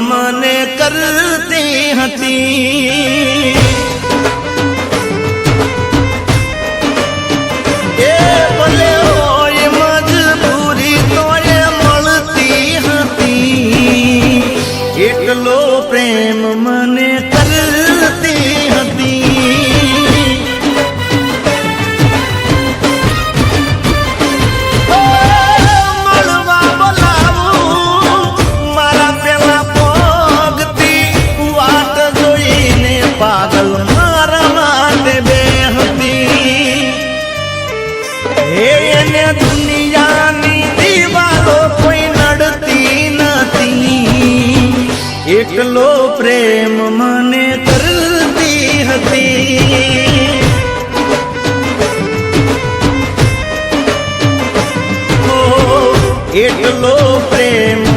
મને કરતી હતી. પાગલ મારા માટે બે હતી હે એને દુનિયાની દીવાલો કોઈ નડતી નથી એકલો પ્રેમ મને કરતી હતી એકલો પ્રેમ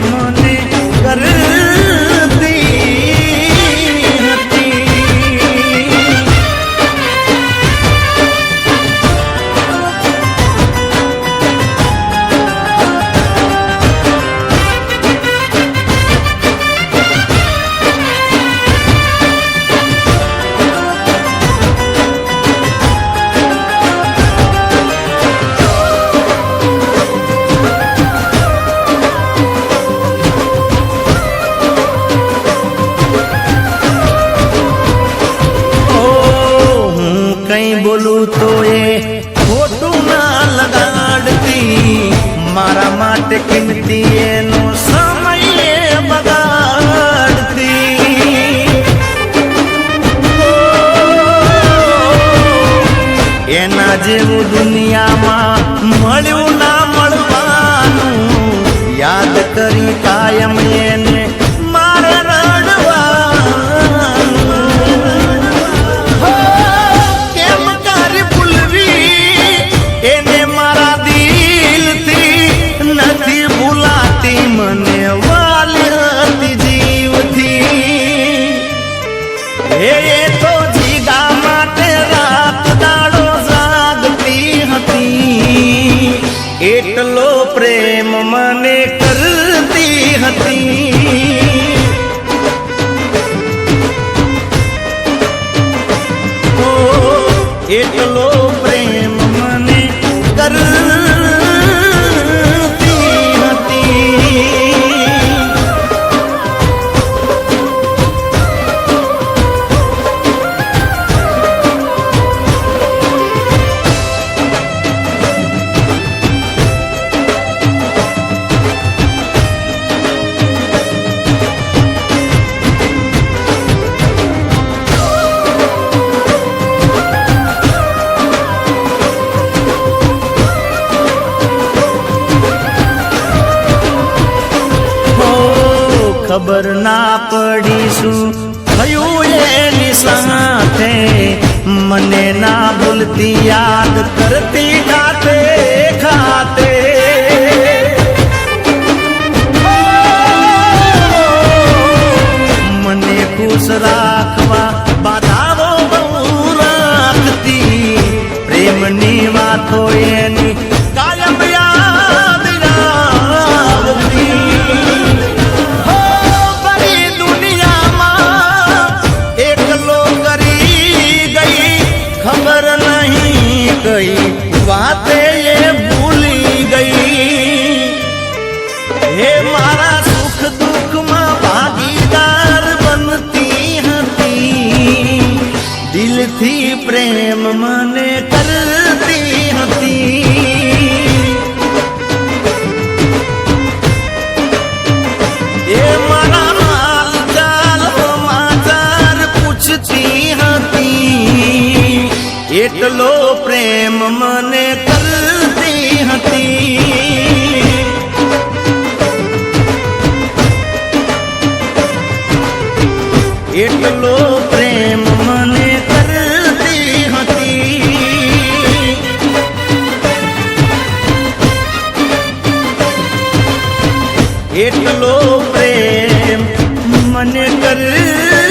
એના જેવું દુનિયામાં મળ્યું ના મળવાનું. યાદ કરી કાયમ એને એટલો પ્રેમ ના થયું એની સાથે. મને ના ભૂલતી યાદ કરતી ખાતે ખાતે. મને ખુશ રાખવા બાધાઓ બહુ રાખતી. પ્રેમની વાતો એની પ્રેમ મને કરતી હતી. એ મારા હાલ સમાચાર પૂછતી હતી. એટલો પ્રેમ મને કરતી હતી. એટલો પ્રેમ એટલો પ્રેમ મને કરતી